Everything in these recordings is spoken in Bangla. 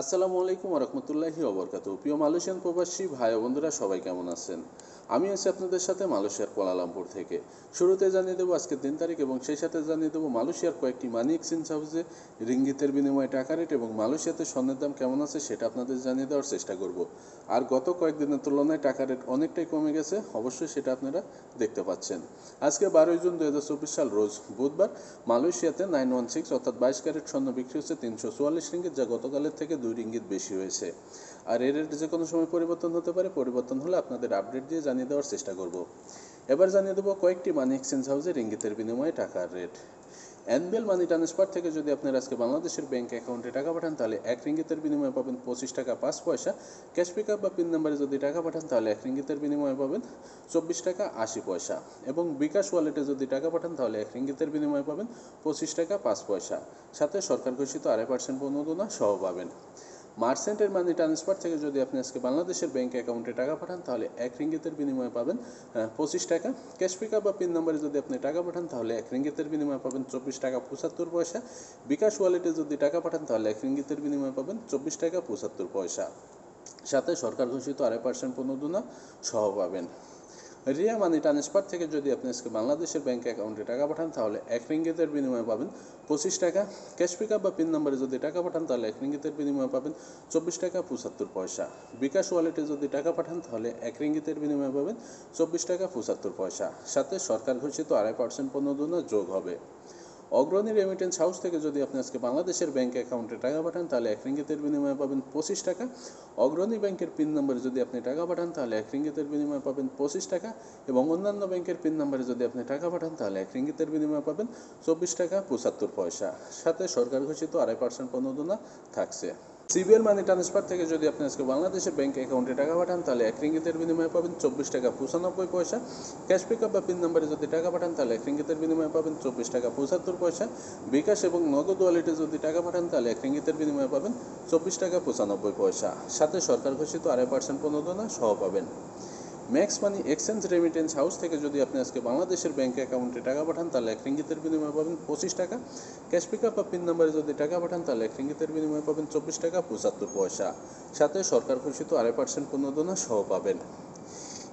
আসসালামু আলাইকুম রহমতুল্লাহি অবরকাত প্রিয় মালয়েশিয়ান প্রবাসী ভাই বন্ধুরা সবাই কেমন আছেন? আমি আছি আপনাদের সাথে মালয়েশিয়ার কোয়ালালামপুর থেকে। শুরুতে জানিয়ে দেবো আজকের দিন তারিখ এবং সেই সাথে জানিয়ে দেবো মালয়েশিয়ার কয়েকটি মানি এক্সচেঞ্জ হাউসে রিঙ্গিতের বিনিময়ে টাকা রেট এবং মালয়েশিয়াতে স্বর্ণের দাম কেমন আছে সেটা আপনাদের জানিয়ে দেওয়ার চেষ্টা করব। আর গত কয়েকদিনের তুলনায় টাকা রেট অনেকটাই কমে গেছে, অবশ্যই সেটা আপনারা দেখতে পাচ্ছেন। আজকে বারোই জুন দুহাজার চব্বিশ সাল, রোজ বুধবার, মালয়েশিয়াতে নাইন ওয়ান সিক্স অর্থাৎ বাইশ ক্যারেট স্বর্ণ বিক্রি হচ্ছে তিনশো চুয়াল্লিশ রিঙ্গিত, যা গতকালের থেকে দুই রিঙ্গিত বেশি হয়েছে। আর এর রেট যে কোনো সময় পরিবর্তন হতে পারে, পরিবর্তন হলে আপনাদের আপডেট দিয়ে জানিয়ে দেওয়ার চেষ্টা করব। এবার জানিয়ে দেবো কয়েকটি মানি এক্সচেঞ্জ হাউসে রিঙ্গিতের বিনিময়ে টাকার রেট অ্যানবেল মানি ট্রান্সফার থেকে যদি আপনার আজকে বাংলাদেশের ব্যাংক অ্যাকাউন্টে টাকা পাঠান, তাহলে এক রিঙ্গিতের বিনিময়ে পাবেন পঁচিশ টাকা পাঁচ পয়সা। ক্যাশ পিক আপ বা পিন নাম্বারে যদি টাকা পাঠান, তাহলে এক রিঙ্গিতের বিনিময়ে পাবেন চব্বিশ টাকা আশি পয়সা। এবং বিকাশ ওয়ালেটে যদি টাকা পাঠান, তাহলে এক রিঙ্গিতের বিনিময়ে পাবেন পঁচিশ টাকা পাঁচ পয়সা। সাথে সরকার ঘোষিত আড়াই পার্সেন্ট প্রণোদনা সহ পাবেন। মার্সেন্টের মানি ট্রান্সফার থেকে যদি আপনি আজকে বাংলাদেশের ব্যাংক অ্যাকাউন্টে টাকা পাঠান, তাহলে এক রিঙ্গিতের বিনিময়ে পাবেন পঁচিশ টাকা। ক্যাশ পিকআপ বা পিন নাম্বারে যদি আপনি টাকা পাঠান, তাহলে এক রিঙ্গিতের বিনিময়ে পাবেন চব্বিশ টাকা পঁচাত্তর পয়সা। বিকাশ ওয়ালেটে যদি টাকা পাঠান, তাহলে এক রিঙ্গিতের বিনিময়ে পাবেন চব্বিশ টাকা পঁচাত্তর পয়সা। সাথে সরকার ঘোষিত আড়াই পার্সেন্ট প্রণোদনা সহ পাবেন। রিয়া মানি ট্রান্সফার থেকে যদি আপনি আজকে বাংলাদেশের ব্যাঙ্ক অ্যাকাউন্টে টাকা পাঠান, তাহলে এক রিঙ্গিতের বিনিময়ে পাবেন পঁচিশ টাকা। ক্যাশ পিক বা পিন নম্বরে যদি টাকা পাঠান, তাহলে এক রিঙ্গিতের বিনিময়ে পাবেন চব্বিশ টাকা পঁচাত্তর পয়সা। বিকাশ ওয়ালেটে যদি টাকা পাঠান, তাহলে এক রিঙ্গিতের বিনিময়ে পাবেন চব্বিশ টাকা পঁচাত্তর পয়সা। সাথে সরকার ঘোষিত আড়াই পার্সেন্ট পণ্য যোগ হবে। অগ্রণী রেমিটেন্স হাউস থেকে যদি আপনি আজকে বাংলাদেশের ব্যাংক অ্যাকাউন্টে টাকা পাঠান, তাহলে এক রিঙ্গিতের বিনিময়ে পাবেন পঁচিশ টাকা। অগ্রণী ব্যাংকের পিন নম্বরে যদি আপনি টাকা পাঠান, তাহলে এক রিঙ্গিতের বিনিময়ে পাবেন পঁচিশ টাকা। এবং অন্যান্য ব্যাংকের পিন নম্বরে যদি আপনি টাকা পাঠান, তাহলে এক রিঙ্গিতের বিনিময়ে পাবেন চব্বিশ টাকা পঁচাত্তর পয়সা। সাথে সরকার ঘোষিত আড়াই পার্সেন্ট প্রণোদনা থাকছে। সিবিএল মানি ট্রান্সফার থেকে যদি আপনি আজকে বাংলাদেশের ব্যাংক অ্যাকাউন্টে টাকা পাঠান, তাহলে এক রিঙ্গিতের বিনিময়ে পাবেন চব্বিশ টাকা পঁচানব্বই পয়সা। ক্যাশ পিক আপ বা পিন নাম্বারে যদি টাকা পাঠান, তাহলে এক রিঙ্গিতের বিনিময়ে পাবেন চব্বিশ টাকা পঁচাত্তর পয়সা। বিকাশ এবং নগদ ওয়ালেটে যদি টাকা পাঠান, তাহলে এক রিঙ্গিতের বিনিময়ে পাবেন চব্বিশ টাকা পঁচানব্বই পয়সা। সাথে সরকার ঘোষিত আড়াই পার্সেন্ট প্রণোদনা সহ পাবেন। Max Money Exchange remittance house থেকে যদি আপনি আজকে বাংলাদেশের ব্যাংক অ্যাকাউন্টে টাকা পাঠান, তাহলে এক রিঙ্গিতের বিনিময়ে পাবেন পঁচিশ টাকা। ক্যাশ পিক আপ বা পিন নাম্বারে যদি টাকা পাঠান, তাহলে এক রিঙ্গিতের বিনিময়ে পাবেন চব্বিশ টাকা পঁচাত্তর পয়সা। সাথে সরকার ঘোষিত আড়াই পার্সেন্ট প্রণোদনা সহ পাবেন।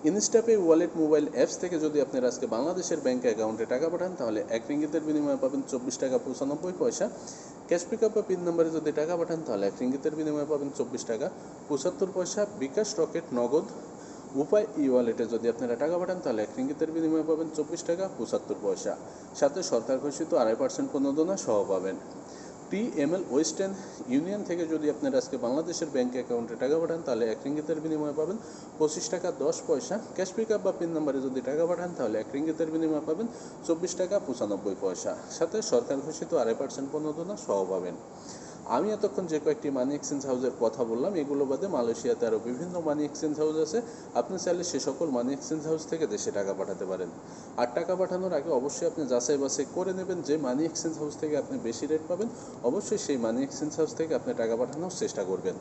ইনস্টাপে ওয়ালেট মোবাইল অ্যাপস থেকে যদি আপনার আজকে বাংলাদেশের ব্যাংক অ্যাকাউন্টে টাকা পাঠান, তাহলে এক রিঙ্গিতের বিনিময়ে পাবেন চব্বিশ টাকা পঁচানব্বই পয়সা। ক্যাশ পিক আপ বা পিন নাম্বারে যদি টাকা পাঠান, তাহলে এক রিঙ্গিতের বিনিময়ে পাবেন চব্বিশ টাকা পঁচাত্তর পয়সা। বিকাশ রকেট নগদ উপায় ই ওয়ালেটে যদি আপনারা টাকা পাঠান, তাহলে এক রিঙ্গিতের বিনিময়ে পাবেন চব্বিশ টাকা পঁচাত্তর পয়সা। সাথে সরকার ঘোষিত আড়াই পার্সেন্ট প্রণোদনা সহ পাবেন। টিএমএল ওয়েস্টার্ন ইউনিয়ন থেকে যদি আপনারা আজকে বাংলাদেশের ব্যাংক অ্যাকাউন্টে টাকা পাঠান, তাহলে এক রিঙ্গিতের বিনিময়ে পাবেন পঁচিশ টাকা দশ পয়সা। ক্যাশ পিক আপ বা পিন নাম্বারে যদি টাকা পাঠান, তাহলে এক রিঙ্গিতের বিনিময়ে পাবেন চব্বিশ টাকা পঁচানব্বই পয়সা। সাথে সরকার ঘোষিত আড়াই পার্সেন্ট প্রণোদনা সহ পাবেন। আমি এতক্ষণ যে কয়েকটি মানি এক্সচেঞ্জ হাউসের কথা বললাম এগুলো বাদে মালয়েশিয়াতে আরও বিভিন্ন মানি এক্সচেঞ্জ হাউস আছে। আপনি চাইলে সে সকল মানি এক্সচেঞ্জ হাউস থেকে দেশে টাকা পাঠাতে পারেন। আর টাকা পাঠানোর আগে অবশ্যই আপনি যাচাই বাছাই করে নেবেন যে মানি এক্সচেঞ্জ হাউস থেকে আপনি বেশি রেট পাবেন। অবশ্যই সেই মানি এক্সচেঞ্জ হাউস থেকে আপনি টাকা পাঠানোর চেষ্টা করবেন।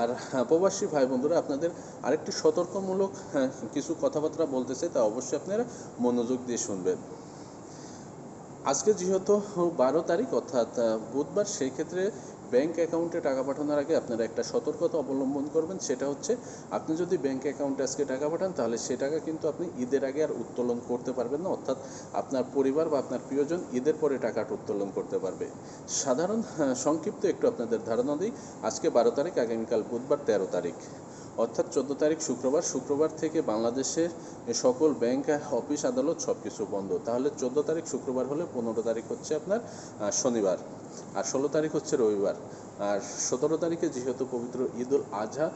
আর প্রবাসী ভাই বন্ধুরা আপনাদের আরেকটি সতর্কমূলক হ্যাঁ, কিছু কথাবার্তা বলতে চাই তা অবশ্যই আপনারা মনোযোগ দিয়ে শুনবেন। আজকে যেহেতু বারো তারিখ, অর্থাৎ বুধবার সেই ক্ষেত্রে ব্যাংক অ্যাকাউন্টে টাকা পাঠানোর আগে আপনারা একটা সতর্কতা অবলম্বন করবেন। সেটা হচ্ছে, আপনি যদি ব্যাংক অ্যাকাউন্টে আজকে টাকা পাঠান, তাহলে সে টাকা কিন্তু আপনি ঈদের আগে আর উত্তোলন করতে পারবেন না। অর্থাৎ, আপনার পরিবার বা আপনার প্রিয়জন ঈদের পরে টাকাটা উত্তোলন করতে পারবে। সাধারণ সংক্ষিপ্ত একটু আপনাদের ধারণা দিই। আজকে বারো তারিখ, আগামীকাল বুধবার, তেরো তারিখ। অর্থাৎ চোদ্দ তারিখ শুক্রবার শুক্রবার থেকে বাংলাদেশের সকল ব্যাংক, অফিস, আদালত সব কিছু বন্ধ। তাহলে চোদ্দ তারিখ শুক্রবার হলে পনেরো তারিখ হচ্ছে আপনার শনিবার। আর ষোলো তারিখ হচ্ছে রবিবার। আর সতেরো তারিখে যেহেতু পবিত্র ঈদ উল আজহা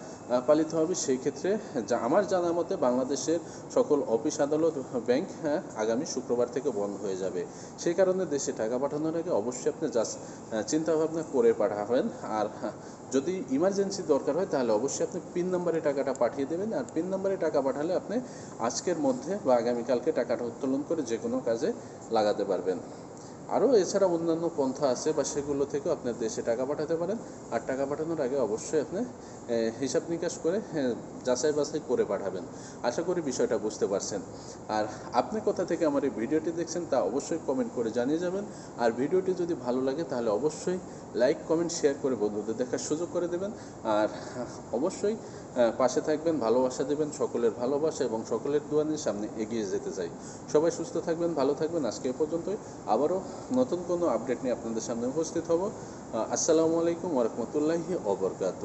পালিত হবে সেই ক্ষেত্রে যা আমার জানা মতে বাংলাদেশের সকল অফিস আদালত ব্যাংক হ্যাঁ, আগামী শুক্রবার থেকে বন্ধ হয়ে যাবে। সেই কারণে দেশে টাকা পাঠানোর আগে অবশ্যই আপনি জাস্ট চিন্তাভাবনা করে পাঠাবেন। আর হ্যাঁ, যদি ইমার্জেন্সি দরকার হয় তাহলে অবশ্যই আপনি পিন নাম্বারে টাকাটা পাঠিয়ে দেবেন। আর পিন নাম্বারে টাকা পাঠালে আপনি আজকের মধ্যে বা আগামীকালকে টাকাটা উত্তোলন করে যে কোনো কাজে লাগাতে পারবেন। আরও এছাড়া অন্যান্য পন্থা আছে বা সেগুলো থেকেও আপনার দেশে টাকা পাঠাতে পারেন। আর টাকা পাঠানোর আগে অবশ্যই আপনি হিসাব নিকাশ করে যাচাই বাছাই করে পাঠাবেন। আশা করি বিষয়টা বুঝতে পারছেন। আর আপনি কোথা থেকে আমার এই ভিডিওটি দেখছেন তা অবশ্যই কমেন্ট করে জানিয়ে যাবেন। আর ভিডিওটি যদি ভালো লাগে তাহলে অবশ্যই লাইক কমেন্ট শেয়ার করে বন্ধুদের দেখার সুযোগ করে দেবেন। আর অবশ্যই পাশে থাকবেন, ভালোবাসা দেবেন, সকলের ভালোবাসা এবং সকলের দুয়ানের সামনে এগিয়ে যেতে চাই। সবাই সুস্থ থাকবেন, ভালো থাকবেন। আজকে পর্যন্তই। আবারও নতুন কোনো আপডেট নিয়ে আপনাদের সামনে উপস্থিত হব। আসসালামু আলাইকুম ওরহমতুল্লাহি অবরকাত